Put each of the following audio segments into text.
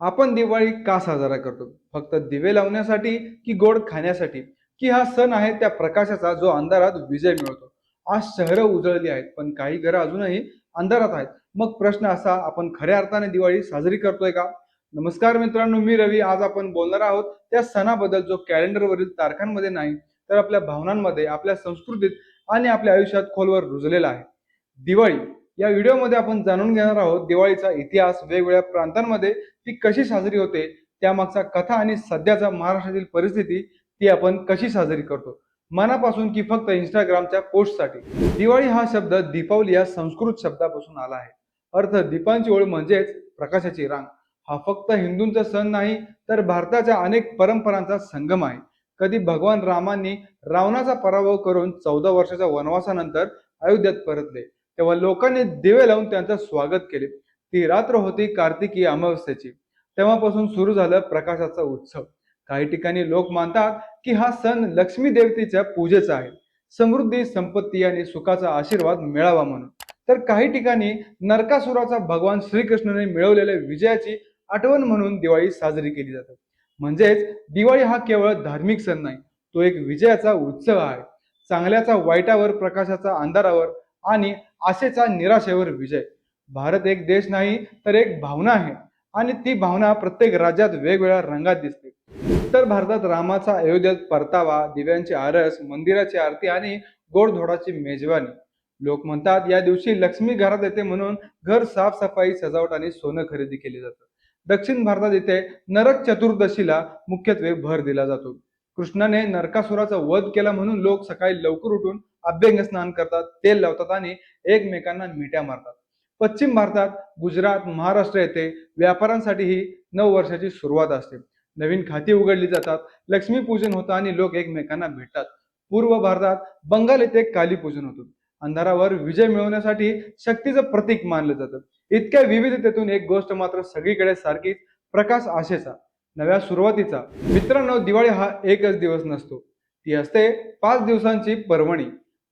आपण दिवाळी का साजरा करतो? फक्त दिवे लावण्यासाठी की गोड खाण्यासाठी? की हा सण आहे त्या प्रकाशाचा जो अंधारात विजय मिळवतो? आज शहरं उजळली आहेत पण काही घरं अजूनही अंधारात आहेत. मग प्रश्न असा आपण खऱ्या अर्थाने दिवाळी साजरी करतोय का? नमस्कार मित्रांनो मी रवी. आज आपण बोलणार आहोत त्या सणाबद्दल जो कॅलेंडरवरील तारखांमध्ये नाही तर आपल्या भावनांमध्ये आपल्या संस्कृतीत आणि आपल्या आयुष्यात खोलवर रुजलेला आहे. दिवाळी या व्हिडिओमध्ये आपण जाणून घेणार आहोत दिवाळीचा इतिहास वेगवेगळ्या प्रांतांमध्ये ती कशी साजरी होते त्यामागचा कथा आणि सध्याचा महाराष्ट्रातील परिस्थिती ती आपण कशी साजरी करतो. मनापासून की फक्त इंस्टाग्रामच्या पोस्टसाठी. दिवाळी हा शब्द दीपावली या संस्कृत शब्दापासून आला आहे. अर्थ दीपांची ओळ म्हणजेच प्रकाशाची रांग. हा फक्त हिंदूंचा सण नाही तर भारताच्या अनेक परंपरांचा संगम आहे. कधी भगवान रामांनी रावणाचा पराभव करून चौदा वर्षाच्या वनवासानंतर अयोध्येत परतले. तेव्हा लोकांनी दिवे लावून त्यांचं स्वागत केले. ती रात्र होती कार्तिकी अमावस्येची. तेव्हापासून सुरू झालं प्रकाशाचा उत्सव. काही ठिकाणी लोक मानतात की हा सण लक्ष्मी देवतेच्या पूजेचा आहे. समृद्धी संपत्ती आणि सुखाचा आशीर्वाद मिळावा म्हणून. तर काही ठिकाणी नरकासुराचा भगवान श्रीकृष्णाने मिळवलेल्या विजयाची आठवण म्हणून दिवाळी साजरी केली जाते. म्हणजेच दिवाळी हा केवळ धार्मिक सण नाही तो एक विजयाचा उत्सव आहे. चांगल्याचा वाईटावर प्रकाशाचा अंधारावर आणि आशेचा निराशेवर विजय. भारत एक देश नाही तर एक भावना आहे. आणि ती भावना प्रत्येक राज्यात वेगवेगळ्या रंगात दिसते. उत्तर भारतात रामाचा अयोध्येत परतावा दिव्यांची आरस मंदिराची आरती आणि गोडधोडाची मेजवानी. लोक म्हणतात या दिवशी लक्ष्मी घरात येते म्हणून घर साफसफाई सजावट आणि सोनं खरेदी केली जातं. दक्षिण भारतात इथे नरक चतुर्दशीला मुख्यत्वे भर दिला जातो. कृष्णाने नरकासुराचा वध केला म्हणून लोक सकाळी लवकर उठून अभ्यंग स्नान करतात तेल लावतात आणि एकमेकांना मिठ्या मारतात. पश्चिम भारतात गुजरात महाराष्ट्र येथे व्यापाऱ्यांसाठी ही नऊ वर्षाची सुरुवात असते. नवीन खाती उघडली जातात लक्ष्मी पूजन होतं आणि लोक एकमेकांना भेटतात. पूर्व भारतात बंगाल येथे काली पूजन होतं. अंधारावर विजय मिळवण्यासाठी शक्तीचं प्रतीक मानलं जातं. इतक्या विविधतेतून एक गोष्ट मात्र सगळीकडे सारखीच प्रकाश आशेचा. नव्या सुरुवातीचा. मित्रांनो दिवाळी हा एकच दिवस नसतो. ती असते पाच दिवसांची पर्वणी.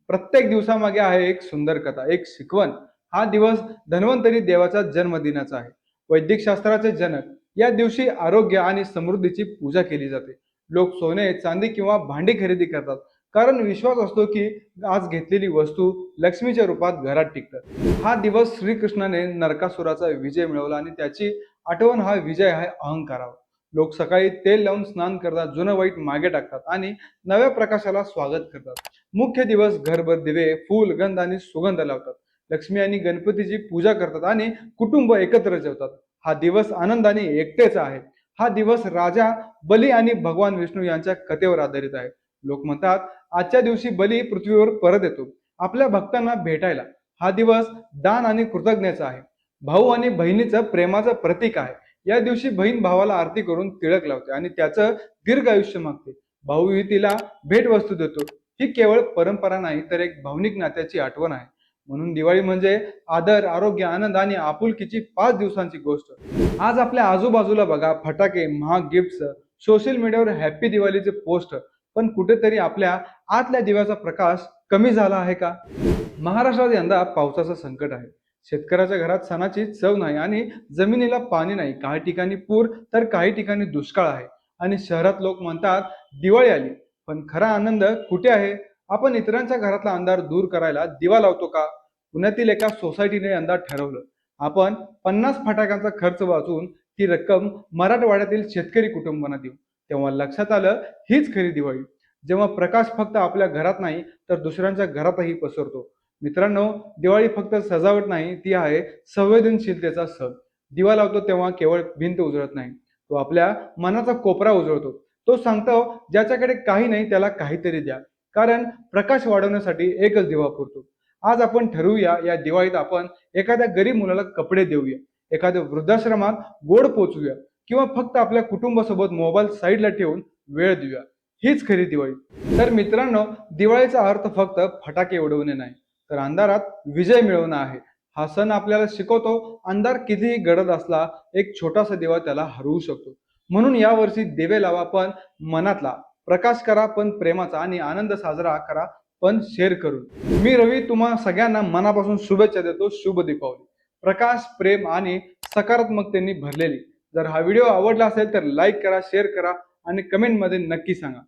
प्रत्येक दिवसामागे आहे एक सुंदर कथा एक शिकवण. हा दिवस धन्वंतरी देवाचा जन्मदिनाचा आहे. वैदिक शास्त्राचे जनक या दिवशी आरोग्य आणि समृद्धीची पूजा केली जाते. लोक सोने चांदी किंवा भांडी खरेदी करतात. कारण विश्वास असतो की आज घेतलेली वस्तू लक्ष्मीच्या रूपात घरात टिकतात. हा दिवस श्रीकृष्णाने नरकासुराचा विजय मिळवला आणि त्याची आठवण हा विजय आहे अहंकारावर. लोक सकाळी तेल लावून स्नान करतात जुनं वाईट मागे टाकतात आणि नव्या प्रकाशाला स्वागत करतात. मुख्य दिवस घरभर दिवे फूल गंध आणि सुगंध लावतात. लक्ष्मी आणि गणपतीची पूजा करतात आणि कुटुंब एकत्र जेवतात. हा दिवस आनंदाने एकटेचा आहे. हा दिवस राजा बली आणि भगवान विष्णू यांच्या कथेवर आधारित आहे. लोक म्हणतात आजच्या दिवशी बली पृथ्वीवर परत येतो. आपल्या भक्तांना भेटायला हा दिवस दान आणि कृतज्ञतेचा आहे. भाऊ आणि बहिणीचं प्रेमाचं प्रतीक आहे. या दिवशी बहीण भावाला आरती करून तिळक लावते आणि त्याचं दीर्घ आयुष्य मागते. भाऊ ही तिला भेटवस्तू देतो. ही केवळ परंपरा नाही तर एक भावनिक नात्याची आठवण आहे. म्हणून दिवाळी म्हणजे आदर आरोग्य आनंद आणि आपुलकीची पाच दिवसांची गोष्ट. आज आपल्या आजूबाजूला बघा फटाके महाग गिफ्ट सोशल मीडियावर हॅप्पी दिवाळीचे पोस्ट पण कुठेतरी आपल्या आतल्या दिव्याचा प्रकाश कमी झाला आहे का? महाराष्ट्रात यंदा पावसाचं संकट आहे. शेतकऱ्याच्या घरात सणाची चव नाही आणि जमिनीला पाणी नाही. काही ठिकाणी पूर तर काही ठिकाणी दुष्काळ आहे. आणि शहरात लोक म्हणतात दिवाळी आली. पण खरा आनंद कुठे आहे? आपण इतरांच्या घरातला अंधार दूर करायला दिवा लावतो का? पुण्यातील एका सोसायटीने यंदा ठरवलं. आपण पन्नास फटाक्यांचा खर्च वाचून ती रक्कम मराठवाड्यातील शेतकरी कुटुंबांना देऊ. तेव्हा लक्षात आलं हीच खरी दिवाळी. जेव्हा प्रकाश फक्त आपल्या घरात नाही तर दुसऱ्यांच्या घरातही पसरतो. मित्रांनो दिवाळी फक्त सजावट नाही ती आहे संवेदनशीलतेचा सण. दिवा लावतो तेव्हा केवळ भिंत उजळत नाही तो आपल्या मनाचा कोपरा उजळतो. तो सांगतो ज्याच्याकडे काही नाही त्याला काहीतरी द्या. कारण प्रकाश वाढवण्यासाठी एकच दिवा पुरतो. आज आपण ठरवूया या दिवाळीत आपण एखाद्या गरीब मुलाला कपडे देऊया एखाद्या वृद्धाश्रमात गोड पोचूया किंवा फक्त आपल्या कुटुंबासोबत मोबाईल साईडला ठेवून वेळ देऊया. हीच खरी दिवाळी. तर मित्रांनो दिवाळीचा अर्थ फक्त फटाके उडवणे नाही. तर अंधारात विजय मिळवणं आहे. हा सण आपल्याला शिकवतो. अंधार कितीही गडद असला एक छोटासा दिवा त्याला हरवू शकतो. म्हणून यावर्षी दिवे लावा पण मनातला प्रकाश करा पण प्रेमाचा आणि आनंद साजरा करा पण शेअर करून. मी रवी तुम्हा सगळ्यांना मनापासून शुभेच्छा देतो. शुभ दीपावली. प्रकाश प्रेम आणि सकारात्मकतेने भरलेली. जर हा व्हिडिओ आवडला असेल तर लाईक करा शेअर करा आणि कमेंटमध्ये नक्की सांगा.